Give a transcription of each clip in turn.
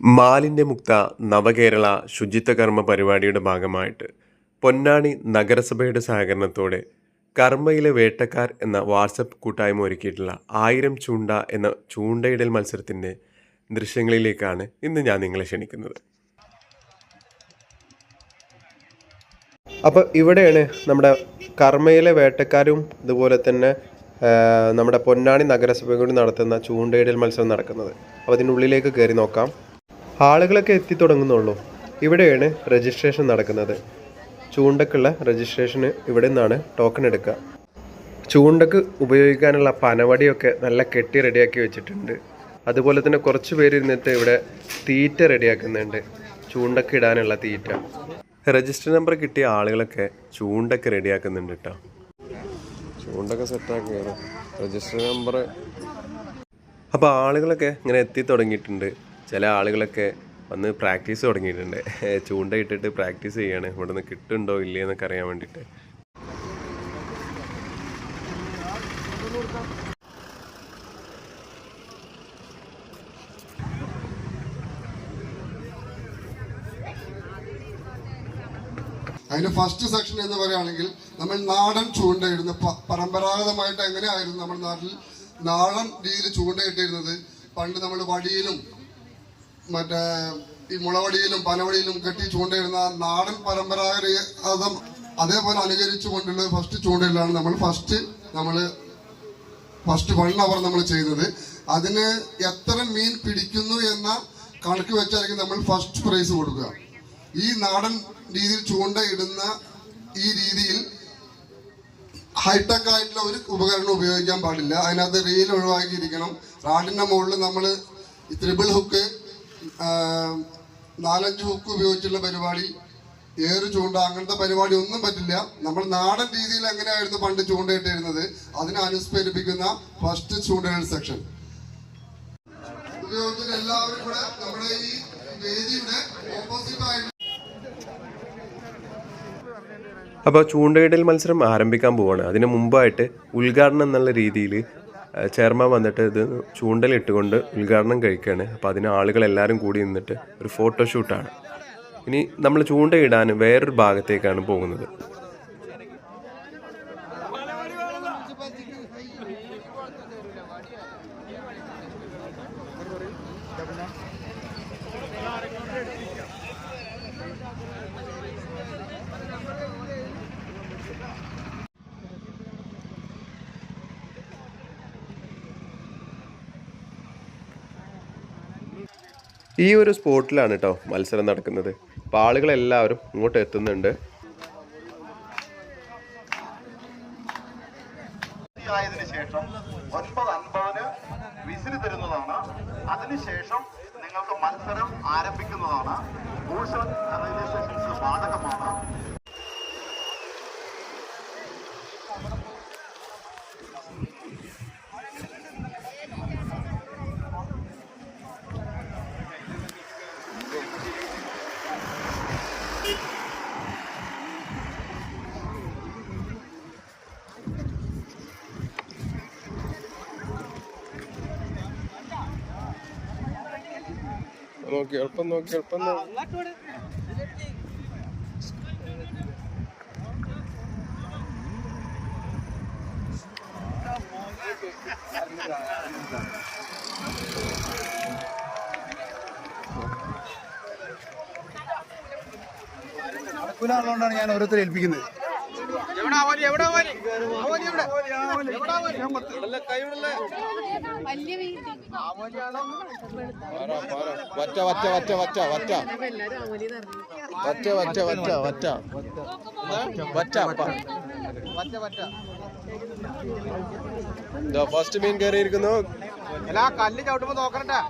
മാലിന്യമുക്ത നവകേരള ശുചിത്വകർമ്മ പരിപാടിയുടെ ഭാഗമായിട്ട് പൊന്നാണി നഗരസഭയുടെ സഹകരണത്തോടെ കർമ്മയിലെ വേട്ടക്കാർ എന്ന വാട്സപ്പ് കൂട്ടായ്മ ഒരുക്കിയിട്ടുള്ള ആയിരം ചൂണ്ട എന്ന ചൂണ്ടയിടൽ മത്സരത്തിന്റെ ദൃശ്യങ്ങളിലേക്കാണ് ഇന്ന് ഞാൻ നിങ്ങളെ ക്ഷണിക്കുന്നത്. അപ്പോൾ ഇവിടെയാണ് നമ്മുടെ കർമ്മയിലെ വേട്ടക്കാരും ഇതുപോലെ തന്നെ നമ്മുടെ പൊന്നാണി നഗരസഭയും കൂടി നടത്തുന്ന ചൂണ്ടയിടൽ മത്സരം നടക്കുന്നത്. അപ്പോൾ അതിനുള്ളിലേക്ക് കയറി നോക്കാം. ആളുകളൊക്കെ എത്തി തുടങ്ങുന്നുള്ളൂ. ഇവിടെയാണ് രജിസ്ട്രേഷൻ നടക്കുന്നത്. ചൂണ്ടക്കുള്ള രജിസ്ട്രേഷന് ഇവിടെ നിന്നാണ് ടോക്കൺ എടുക്കുക. ചൂണ്ടക്ക് ഉപയോഗിക്കാനുള്ള പനവടിയൊക്കെ നല്ല കെട്ടി റെഡിയാക്കി വെച്ചിട്ടുണ്ട്. അതുപോലെ തന്നെ കുറച്ച് പേര് ഇരുന്നിട്ട് ഇവിടെ തീറ്റ റെഡിയാക്കുന്നുണ്ട് ചൂണ്ടക്ക് ഇടാനുള്ള തീറ്റ. രജിസ്റ്റർ നമ്പർ കിട്ടിയ ആളുകളൊക്കെ ചൂണ്ടൊക്കെ റെഡിയാക്കുന്നുണ്ട് കേട്ടോ ചൂണ്ടൊക്കെ സെറ്റാക്കിയാണ് രജിസ്റ്റർ നമ്പർ അപ്പോൾ ആളുകളൊക്കെ ഇങ്ങനെ എത്തി തുടങ്ങിയിട്ടുണ്ട്. ചില ആളുകളൊക്കെ വന്ന് പ്രാക്ടീസ് തുടങ്ങിയിട്ടുണ്ട്. ചൂണ്ട ഇട്ടിട്ട് പ്രാക്ടീസ് ചെയ്യാണ്. ഇവിടെ നിന്ന് കിട്ടുന്നുണ്ടോ ഇല്ലേ എന്നൊക്കെ അറിയാൻ വേണ്ടിയിട്ട് അതിന്റെ ഫസ്റ്റ് സെക്ഷൻ എന്ന് പറയുകയാണെങ്കിൽ നമ്മൾ നാടൻ ചൂണ്ടയിടുന്ന പരമ്പരാഗതമായിട്ട് എങ്ങനെയായിരുന്നു നമ്മുടെ നാട്ടിൽ നാടൻ രീതിയിൽ ചൂണ്ടയിട്ടിരുന്നത്? പണ്ട് നമ്മൾ വടിയിലും മറ്റേ ഈ മുളവടിയിലും പനവടിയിലും കെട്ടി ചൂണ്ടയിടുന്ന നാടൻ പരമ്പരാഗതം അതേപോലെ അനുകരിച്ചു കൊണ്ടുള്ള ഫസ്റ്റ് ചൂണ്ടയിലാണ് നമ്മൾ ഫസ്റ്റ് നമ്മൾ ഫസ്റ്റ് വൺ അവർ നമ്മൾ ചെയ്യുന്നത്. അതിന് എത്ര മീൻ പിടിക്കുന്നു എന്ന കണക്ക് വെച്ചായിരിക്കും നമ്മൾ ഫസ്റ്റ് പ്രൈസ് കൊടുക്കുക. ഈ നാടൻ രീതിയിൽ ചൂണ്ടയിടുന്ന ഈ രീതിയിൽ ഹൈടെക് ആയിട്ടുള്ള ഒരു ഉപകരണം ഉപയോഗിക്കാൻ പാടില്ല. അതിനകത്ത് റീൽ ഒഴിവാക്കിയിരിക്കണം. റാഡിന്റെ മുകളിൽ നമ്മൾ ത്രിബിൾ ഹുക്ക് നാലഞ്ച് ഹുക്ക് ഉപയോഗിച്ചുള്ള പരിപാടി ഏറ് ചൂണ്ട അങ്ങനത്തെ പരിപാടി ഒന്നും പറ്റില്ല. നമ്മൾ നാടൻ രീതിയിൽ എങ്ങനെയായിരുന്നു പണ്ട് ചൂണ്ടയിട്ടിരുന്നത് അതിനെ അനുസ്മരിപ്പിക്കുന്ന ഫസ്റ്റ് ചൂണ്ടകൾ സെക്ഷൻ ഉപയോഗിച്ചിട്ട് എല്ലാവരും കൂടെ നമ്മുടെ ഈ വേദിയുടെ ഓപ്പോസിറ്റ് ആയിട്ട്. അപ്പോൾ ചൂണ്ടയിടൽ മത്സരം ആരംഭിക്കാൻ പോവാണ്. അതിന് മുമ്പായിട്ട് ഉദ്ഘാടനം എന്നുള്ള രീതിയിൽ ചെയർമാൻ വന്നിട്ട് ഇത് ചൂണ്ടലിട്ടുകൊണ്ട് ഉദ്ഘാടനം കഴിക്കുകയാണ് അപ്പോൾ അതിന് ആളുകൾ എല്ലാവരും കൂടി നിന്നിട്ട് ഒരു ഫോട്ടോഷൂട്ടാണ്. ഇനി നമ്മൾ ചൂണ്ടയിടാൻ വേറൊരു ഭാഗത്തേക്കാണ് പോകുന്നത്. ഈ ഒരു സ്പോട്ടിലാണ് കേട്ടോ മത്സരം നടക്കുന്നത്. അപ്പോൾ ആളുകളെല്ലാവരും ഇങ്ങോട്ട് എത്തുന്നുണ്ട്. ആയതിനു ശേഷം ഒൻപത് അൻപതിന് തരുന്നതാണ്. അതിനുശേഷം നിങ്ങൾക്ക് മത്സരം ആരംഭിക്കുന്നതാണ്. ആൻഡ് റെഗുലേഷൻസ് ബാധകമാണ് നോക്കി എളുപ്പം നോക്കി എളുപ്പം നടക്കൂലുള്ളതുകൊണ്ടാണ് ഞാൻ ഓരോരുത്തരെ ഏൽപ്പിക്കുന്നത്. വറ്റ വറ്റ വറ്റ വറ്റ വറ്റ. വറ്റ വറ്റ വറ്റ വറ്റ. വറ്റ ഇതാ ഫസ്റ്റ് മീൻ കയറിയിരിക്കുന്നു. എല്ലാ കല്ല് ചവിട്ടുമ്പോ നോക്കണട്ടാ.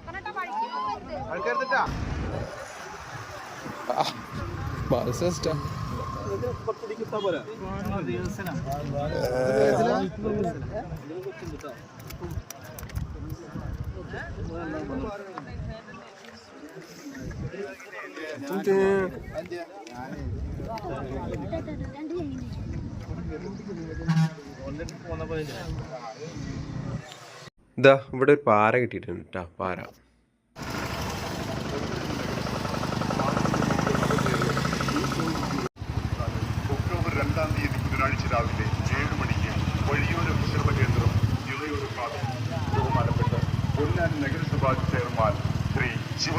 അഴുക്കെടുത്തിട്ടാ ഇതാ ഇവിടെ ഒരു പാറ കിട്ടിയിട്ടുണ്ട് കേട്ടോ പാര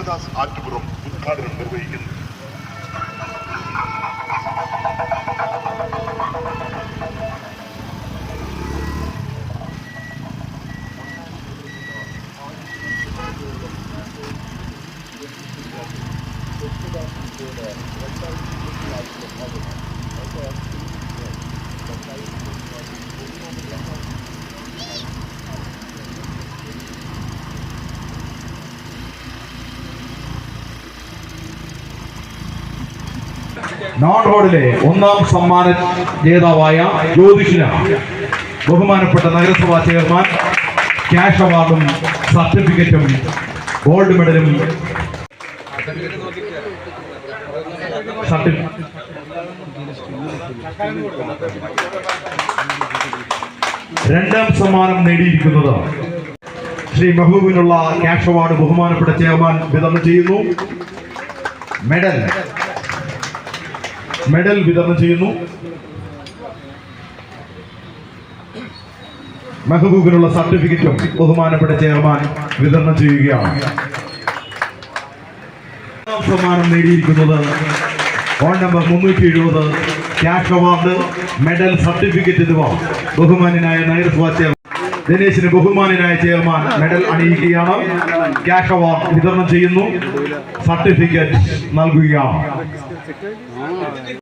ராமதாஸ் ஆற்றுப்புறம் உத்காடனம் நிர்வகிக்கிறது Thank you. നോൺ റോഡിലെ ഒന്നാം സമ്മാന ജേതാവായ ജ്യോതിഷിന ബഹുമാനപ്പെട്ട നഗരസഭാ ചെയർമാൻ ക്യാഷ് അവാർഡും സർട്ടിഫിക്കറ്റും ഗോൾഡ് മെഡലും രണ്ടാം സമ്മാനം നേടിയിരിക്കുന്നത് ശ്രീ മെഹബൂബിനുള്ള ക്യാഷ് അവാർഡ് ബഹുമാനപ്പെട്ട ചെയർമാൻ വിതരണം ചെയ്യുന്നു. മെഡൽ മെഡൽ വിതരണം ചെയ്യുന്നു. മെഹബൂബിനുള്ള സർട്ടിഫിക്കറ്റും ബഹുമാനപ്പെട്ട ചെയർമാൻ വിതരണം ചെയ്യുകയാണ്. സമ്മാനം നേടിയിരിക്കുന്നത് ഫോൺ നമ്പർ മുന്നൂറ്റി എഴുപത് ക്യാഷ് അവാർഡ് മെഡൽ സർട്ടിഫിക്കറ്റ് എന്നിവ ബഹുമാനായ നഗരസഭാ ചെയർമാൻ ദിനേശിന് ബഹുമാനായ ചെയർമാൻ മെഡൽ അണിയിക്കുകയാണ്. ക്യാഷ് അവാർഡ് വിതരണം ചെയ്യുന്നു. സർട്ടിഫിക്കറ്റ് നൽകുകയാണ്. ਠੀਕ ਹੈ ਜੀ?